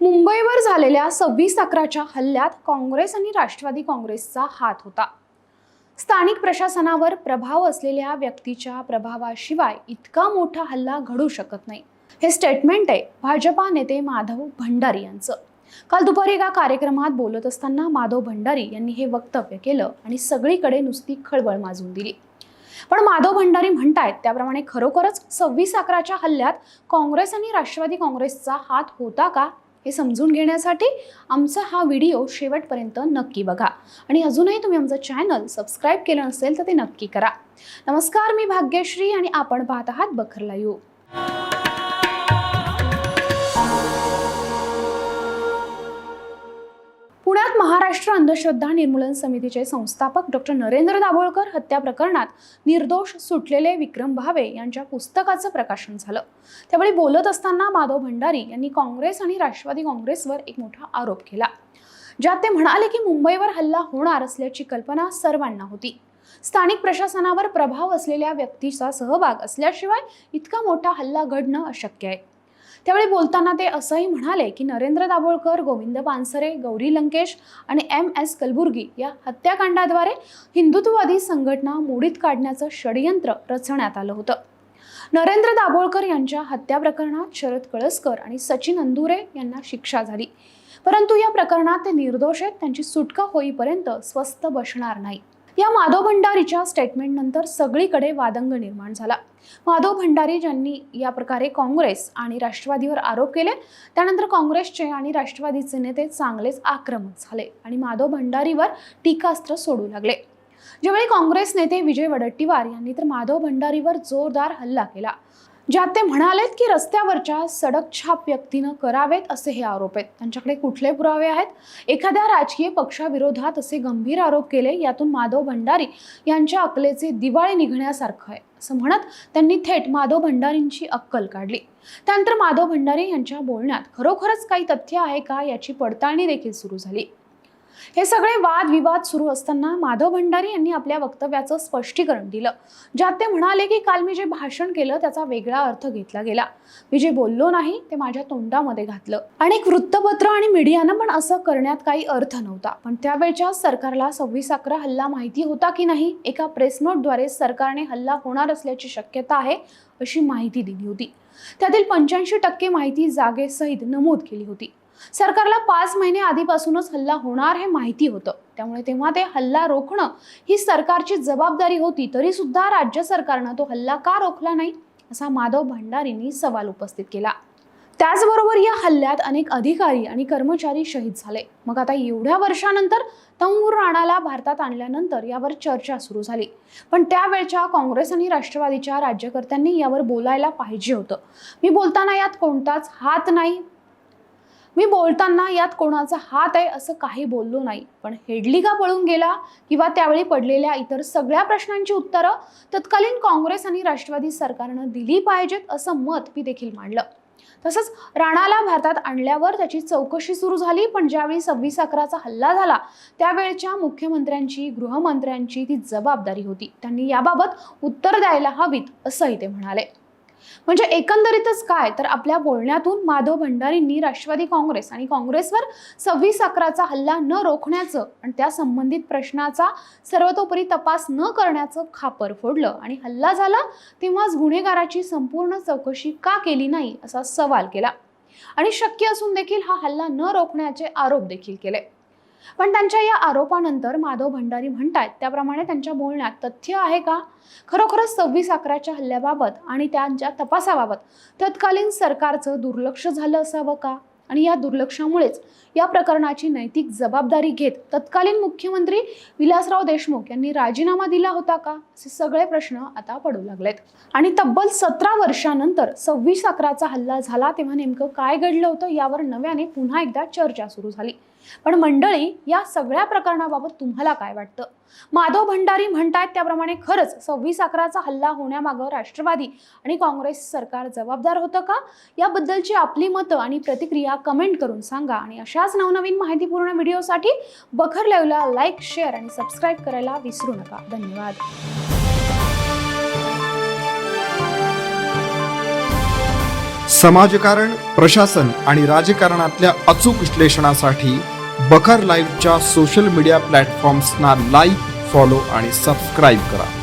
मुंबईवर झालेल्या सव्वीस अकराच्या हल्ल्यात काँग्रेस आणि राष्ट्रवादी काँग्रेसचा हात होता. स्थानिक प्रशासनावर प्रभाव असलेल्या व्यक्तीच्या प्रभावाशिवाय इतका मोठा हल्ला घडू शकत नाही. हे स्टेटमेंट आहे भाजपा नेते माधव भंडारी यांचं. काल दुपारी एका कार्यक्रमात बोलत असताना माधव भंडारी यांनी हे वक्तव्य केलं आणि सगळीकडे नुसती खळबळ माजून दिली. पण माधव भंडारी म्हणतायत त्याप्रमाणे खरोखरच सव्वीस अकराच्या हल्ल्यात काँग्रेस आणि राष्ट्रवादी काँग्रेसचा हात होता का? हे समजून घेण्यासाठी आमचा हा व्हिडिओ शेवटपर्यंत नक्की बघा. आणि अजूनही तुम्ही आमचं चॅनल सबस्क्राईब केलं नसेल तर ते नक्की करा. नमस्कार मी भाग्यश्री आणि आपण पाहत आहात बखरला यू महाराष्ट्र अंधश्रद्धा निर्मूलन समितीचे संस्थापक डॉक्टर नरेंद्र दाभोळकर हत्या प्रकरणात निर्दोष सुटलेले विक्रम भावे यांच्या पुस्तकाचं प्रकाशन झालं. त्यावेळी बोलत असताना माधव भंडारी यांनी काँग्रेस आणि राष्ट्रवादी काँग्रेसवर एक मोठा आरोप केला. ज्यात ते म्हणाले की मुंबईवर हल्ला होणार असल्याची कल्पना सर्वांना होती. स्थानिक प्रशासनावर प्रभाव असलेल्या व्यक्तीचा सहभाग असल्याशिवाय इतका मोठा हल्ला घडणं अशक्य आहे. त्यावेळी बोलताना ते असंही म्हणाले की नरेंद्र दाभोळकर गोविंद पानसरे गौरी लंकेश आणि एम एस कलबुर्गी या हत्याकांडाद्वारे हिंदुत्ववादी संघटना मोडीत काढण्याचं षडयंत्र रचण्यात आलं होतं. नरेंद्र दाभोळकर यांच्या हत्या प्रकरणात शरद कळसकर आणि सचिन अंदुरे यांना शिक्षा झाली. परंतु या प्रकरणात ते निर्दोष आहेत त्यांची सुटका होईपर्यंत स्वस्थ बसणार नाही. या माधव भंडारीच्या स्टेटमेंटनंतर सगळीकडे वादंग निर्माण झाला. माधव भंडारी ज्यांनी या प्रकारे काँग्रेस आणि राष्ट्रवादीवर आरोप केले त्यानंतर काँग्रेसचे आणि राष्ट्रवादीचे नेते चांगलेच आक्रमक झाले आणि माधव भंडारीवर टीकास्त्र सोडू लागले. ज्यावेळी काँग्रेस नेते विजय वडट्टीवार यांनी तर माधव भंडारीवर जोरदार हल्ला केला. ज्यात ते म्हणालेत की रस्त्यावरच्या सडक छाप व्यक्तीनं करावेत असे हे आरोप आहेत. त्यांच्याकडे कुठले पुरावे आहेत? एखाद्या राजकीय पक्षाविरोधात असे गंभीर आरोप केले यातून माधव भंडारी यांच्या अकलेचे दिवाळे निघण्यासारखं आहे. असं म्हणत त्यांनी थेट माधव भंडारींची अक्कल काढली. त्यानंतर माधव भंडारी यांच्या बोलण्यात खरोखरच काही तथ्य आहे का याची पडताळणी देखील सुरू झाली. हे सगळे वादविवाद सुरू असताना माधव भंडारी यांनी आपल्या वक्तव्याचं स्पष्टीकरण दिलं ज्यात ते म्हणाले की काल मी जे भाषण केलं त्याचा वेगळा अर्थ घेतला गेला. मी जे बोललो नाही ते माझ्या तोंडामध्ये घातलं. अनेक वृत्तपत्र आणि मीडियानं पण असं करण्यात काही अर्थ नव्हता. पण त्यावेळच्या सरकारला सव्वीस अकरा हल्ला माहिती होता की नाही एका प्रेस नोटद्वारे सरकारने हल्ला होणार असल्याची शक्यता आहे अशी माहिती दिली होती. त्यातील पंच्याऐंशी टक्के माहिती जागेसहित नमूद केली होती. सरकारला पाच महिने आधीपासूनच हल्ला होणार हे माहिती होतं. त्यामुळे तेव्हा ते हल्ला रोखणं ही सरकारची जबाबदारी होती तरी सुद्धा राज्य सरकारनं तो हल्ला का रोखला नाही? असा माधव भंडारींनी सवाल उपस्थित केला. त्याचबरोबर या हल्ल्यात अनेक अधिकारी आणि कर्मचारी शहीद झाले. मग आता एवढ्या वर्षानंतर तंगूर राणाला भारतात आणल्यानंतर यावर चर्चा सुरू झाली. पण त्यावेळच्या काँग्रेस आणि राष्ट्रवादीच्या राज्यकर्त्यांनी यावर बोलायला पाहिजे होतं. मी बोलताना यात कोणताच हात नाही मी बोलताना यात कोणाचा हात आहे असं काही बोललो नाही. पण हेडलिगा पळून गेला किंवा त्यावेळी पडलेल्या इतर सगळ्या प्रश्नांची उत्तरं तत्कालीन काँग्रेस आणि राष्ट्रवादी सरकारनं दिली पाहिजेत असं मत मी देखील मांडलं. तसंच राणाला भारतात आणल्यावर त्याची चौकशी सुरू झाली पण ज्यावेळी सव्वीस अकराचा हल्ला झाला त्यावेळच्या मुख्यमंत्र्यांची गृहमंत्र्यांची ती जबाबदारी होती. त्यांनी याबाबत उत्तर द्यायला हवीत असंही ते म्हणाले. म्हणजे एकंदरीतच काय? तर आपल्या बोलण्यातून माधव भंडारींनी राष्ट्रवादी काँग्रेस आणि काँग्रेसवर सव्वीस अकराचा हल्ला न रोखण्याचं आणि त्या संबंधित प्रश्नाचा सर्वतोपरी तपास न करण्याचं खापर फोडलं. आणि हल्ला झाला तेव्हाच गुन्हेगाराची संपूर्ण चौकशी का केली नाही असा सवाल केला. आणि शक्य असून देखील हा हल्ला न रोखण्याचे आरोप देखील केले. पण त्यांच्या या आरोपानंतर माधव भंडारी म्हणतायत त्याप्रमाणे त्यांच्या बोलण्यात तथ्य आहे का? खरोखरच सव्वीस अकराच्या हल्ल्याबाबत आणि त्यांच्या तपासाबाबत तत्कालीन सरकारचं दुर्लक्ष झालं असावं का? आणि या दुर्लक्षामुळेच या प्रकरणाची नैतिक जबाबदारी घेत तत्कालीन मुख्यमंत्री विलासराव देशमुख यांनी राजीनामा दिला होता का? असे सगळे प्रश्न आता पडू लागलेत. आणि तब्बल सतरा वर्षानंतर सव्वीस अकराचा हल्ला झाला तेव्हा नेमकं काय घडलं होतं यावर नव्याने पुन्हा एकदा चर्चा सुरू झाली. पण मंडळी या सगळ्या प्रकरणाबाबत तुम्हाला काय वाटतं? माधव भंडारी म्हणतायत त्याप्रमाणे खरंच सव्वीस अकराचा हल्ला होण्यामागं राष्ट्रवादी आणि काँग्रेस सरकार जबाबदार होतं का? याबद्दलची आपली मतं आणि प्रतिक्रिया कमेंट करून सांगा आणि अशाच नवनवीन माहितीपूर्ण व्हिडिओसाठी बखर लाईव्हला लाईक शेअर आणि सबस्क्राईब करायला विसरू नका. धन्यवाद. समाजकारण प्रशासन आणि राजकारणातल्या अचूक विश्लेषणासाठी बखर लाईव्हच्या सोशल मीडिया प्लॅटफॉर्म्सना लाईक फॉलो आणि सबस्क्राईब करा.